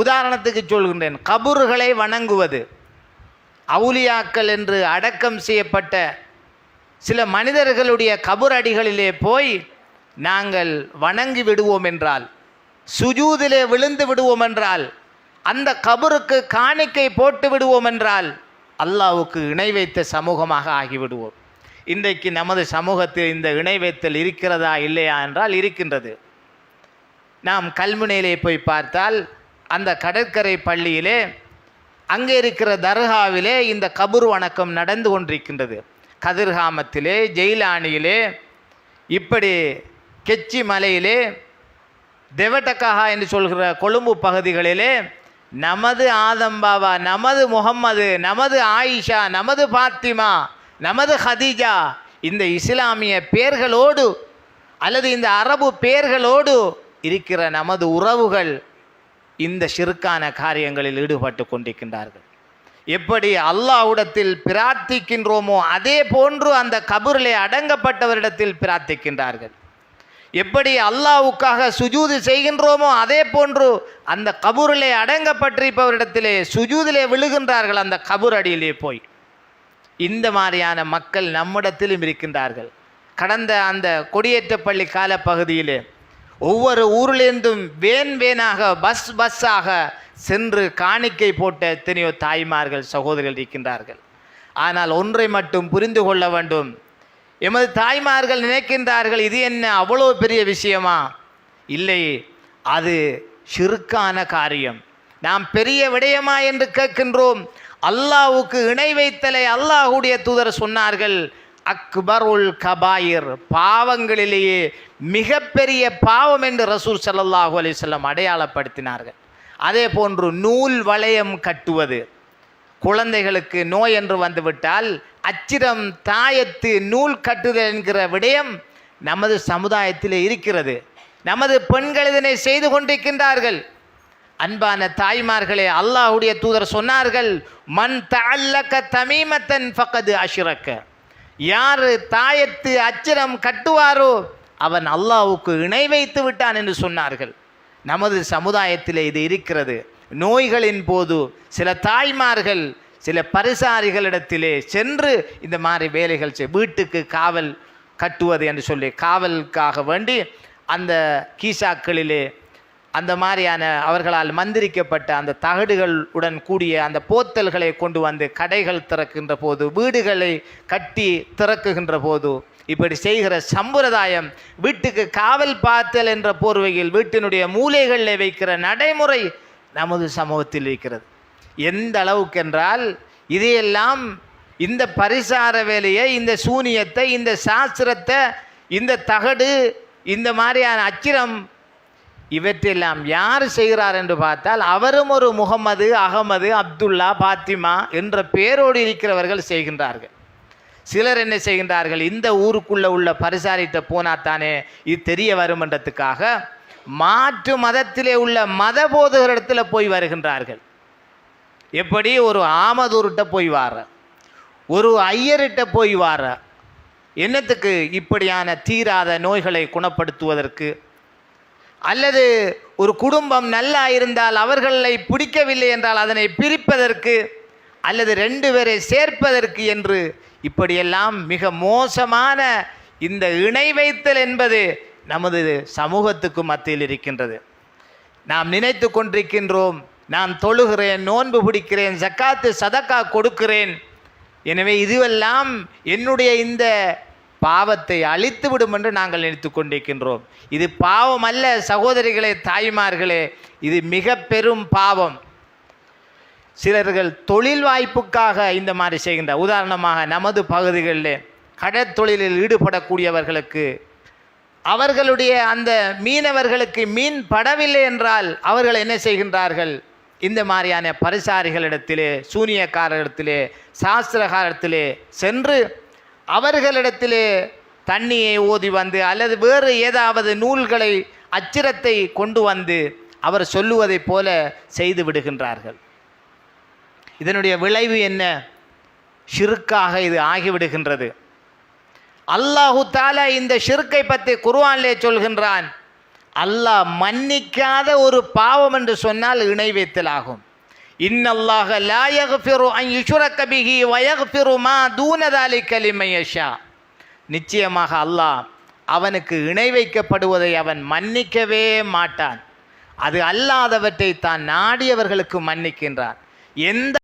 உதாரணத்துக்கு சொல்கின்றேன். கபூர்களை வணங்குவது அவுலியாக்கள் என்று அடக்கம் செய்யப்பட்ட சில மனிதர்களுடைய கபரடிகளிலே போய் நாங்கள் வணங்கி விடுவோம் என்றால் சுஜூதிலே விழுந்து விடுவோம் என்றால் அந்த கபருக்கு காணிக்கை போட்டு விடுவோம் என்றால் அல்லாவுக்கு இணை வைத்த சமூகமாக ஆகிவிடுவோம். இன்றைக்கு நமது சமூகத்தில் இந்த இணை வைத்தல் இருக்கிறதா இல்லையா என்றால் இருக்கின்றது. நாம் கல்முனையிலே போய் பார்த்தால் அந்த கடற்கரை பள்ளியிலே அங்கே இருக்கிற தர்காவிலே இந்த கபூர் வணக்கம் நடந்து கொண்டிருக்கின்றது. கதிர்காமத்திலே ஜெயிலானியிலே இப்படி கெச்சி மலையிலே தெவட்டக்காகா என்று சொல்கிற கொழும்பு பகுதிகளிலே நமது ஆதம்பாவா நமது முகம்மது நமது ஆயிஷா நமது பாத்திமா நமது ஹதீஜா இந்த இஸ்லாமிய பேர்களோடு அல்லது இந்த அரபு பேர்களோடு இருக்கிற நமது உறவுகள் இந்த சிறுக்கான காரியங்களில் ஈடுபட்டு கொண்டிருக்கின்றார்கள். எப்படி அல்லாஹ்விடத்தில் பிரார்த்திக்கின்றோமோ அதே போன்று அந்த கபரிலே அடங்கப்பட்டவரிடத்தில் பிரார்த்திக்கின்றார்கள். எப்படி அல்லாஹ்வுக்காக சுஜூது செய்கின்றோமோ அதே போன்று அந்த கபூரிலே அடங்கப்பட்டிருப்பவரிடத்திலே சுஜூதிலே விழுகின்றார்கள் அந்த கபூர் அடியிலே போய். இந்த மாதிரியான மக்கள் நம்மிடத்திலும் இருக்கின்றார்கள். கடந்த அந்த கொடியேற்றப்பள்ளி கால பகுதியிலே ஒவ்வொரு ஊரிலேருந்தும் வேன் வேனாக பஸ் பஸ்ஸாக சென்று காணிக்கை போட்ட எத்தனையோ தாய்மார்கள் சகோதரிகள் இருக்கின்றார்கள். ஆனால் ஒன்றை மட்டும் புரிந்து கொள்ள வேண்டும். எமது தாய்மார்கள் நினைக்கின்றார்கள் இது என்ன அவ்வளோ பெரிய விஷயமா? இல்லை அது சிறுக்கான காரியம். நாம் பெரிய விடயமா என்று கேட்கின்றோம். அல்லாவுக்கு இணை வைத்தலை அல்லாஹுடைய தூதர் சொன்னார்கள் அக்பருல் கபாயிர் பாவங்களிலேயே மிகப்பெரிய பாவம் என்று ரசூல் சல்லாஹூ அலைஹி அடையாளப்படுத்தினார்கள். அதே போன்று நூல் வளையம் கட்டுவது. குழந்தைகளுக்கு நோய் என்று வந்துவிட்டால் அச்சிரம் தாயத்து நூல் கட்டுதல் என்கிற விடயம் நமது சமுதாயத்தில் இருக்கிறது. நமது பெண்கள் இதனை செய்து கொண்டிருக்கின்றார்கள். அன்பான தாய்மார்களே அல்லாஹ்வுடைய தூதர் சொன்னார்கள் மண் தஅல்லக தமீமத்தன் ஃபகது அஷிரக்க. யார் தாயத்து அச்சிரம் கட்டுவாரோ அவன் அல்லாவுக்கு இணை வைத்து விட்டான் என்று சொன்னார்கள். நமது சமுதாயத்தில் இது இருக்கிறது. நோய்களின் போது சில தாய்மார்கள் சில பரிசாரிகளிடத்திலே சென்று இந்த மாதிரி வேலைகள் செய் வீட்டுக்கு காவல் கட்டுவது என்று சொல்லி காவலுக்காக வேண்டி அந்த கீசாக்களிலே அந்த மாதிரியான அவர்களால் மந்திரிக்கப்பட்ட அந்த தகடுகள் உடன் கூடிய அந்த போத்தல்களை கொண்டு வந்து கடைகள் திறக்கின்ற போது வீடுகளை கட்டி திறக்குகின்ற போது இப்படி செய்கிற சம்பிரதாயம் வீட்டுக்கு காவல் பார்த்தல் என்ற போர்வையில் வீட்டினுடைய மூலைகளில் வைக்கிற நடைமுறை நமது சமூகத்தில் இருக்கிறது. எந்த அளவுக்கு என்றால் இதையெல்லாம் இந்த பரிசார வேலையை இந்த சூனியத்தை இந்த சாஸ்திரத்தை இந்த தகடு இந்த மாதிரியான அச்சிரம் இவற்றெல்லாம் யார் செய்கிறார் என்று பார்த்தால் அவரும் ஒரு முகமது அகமது அப்துல்லா பாத்திமா என்ற பேரோடு இருக்கிறவர்கள் செய்கின்றார்கள். சிலர் என்ன செய்கின்றார்கள் இந்த ஊருக்குள்ளே உள்ள பரிசாரிட்ட போனாத்தானே இது தெரிய வருமன்றத்துக்காக மாற்று மதத்திலே உள்ள மத போதகரிடத்துல போய் வருகின்றார்கள். எப்படி? ஒரு ஆமதூர்கிட்ட போய் வார ஒரு ஐயர்கிட்ட போய் வார. என்னத்துக்கு இப்படியான தீராத நோய்களை குணப்படுத்துவதற்கு அல்லது ஒரு குடும்பம் நல்லா இருந்தால் அவர்களை பிடிக்கவில்லை என்றால் அதனை பிரிப்பதற்கு அல்லது ரெண்டு பேரை சேர்ப்பதற்கு என்று இப்படியெல்லாம் மிக மோசமான இந்த இணை வைத்தல் என்பது நமது சமூகத்துக்கு மத்தியில் இருக்கின்றது. நாம் நினைத்து கொண்டிருக்கின்றோம் நான் தொழுகிறேன் நோன்பு பிடிக்கிறேன் ஜக்காத்து சதக்கா கொடுக்கிறேன். எனவே இதுவெல்லாம் என்னுடைய இந்த பாவத்தை அழித்து விடும் என்று நாங்கள் நினைத்து கொண்டிருக்கின்றோம். இது பாவம் அல்ல சகோதரிகளே தாய்மார்களே இது மிக பெரும் பாவம். சிலர்கள் தொழில் வாய்ப்புக்காக இந்த மாதிரி செய்கின்ற உதாரணமாக நமது பகுதிகளில் கடற்தொழிலில் ஈடுபடக்கூடியவர்களுக்கு அவர்களுடைய அந்த மீனவர்களுக்கு மீன் படவில்லை என்றால் அவர்கள் என்ன செய்கின்றார்கள்? இந்த மாதிரியான பரிசாரிகளிடத்திலே சூனியக்காரரிடத்திலே சாஸ்திரகாரத்திலே சென்று அவர்களிடத்திலே தண்ணியை ஓதி வந்து அல்லது வேறு ஏதாவது நூல்களை அச்சிரத்தை கொண்டு வந்து அவர் சொல்லுவதைப் போல செய்து விடுகின்றார்கள். இதனுடைய விளைவு என்ன? ஷிருக்காக இது ஆகிவிடுகின்றது. அல்லாஹு தாலா இந்த ஷிருக்கை பற்றி குர்ஆனிலே சொல்கின்றான். அல்லாஹ் மன்னிக்காத ஒரு பாவம் என்று சொன்னால் இணை வைத்தலாகும். இன்னல்லாக இன்னல்லாஹ லா அன் யுஷ்ரக பிஹி வ யக்ஃபிரு மா தூன யஷா. நிச்சயமாக அல்லாஹ் அவனுக்கு இணை வைக்கப்படுவதை அவன் மன்னிக்கவே மாட்டான். அது அல்லாதவற்றை தான் நாடியவர்களுக்கு மன்னிக்கின்றான். எந்த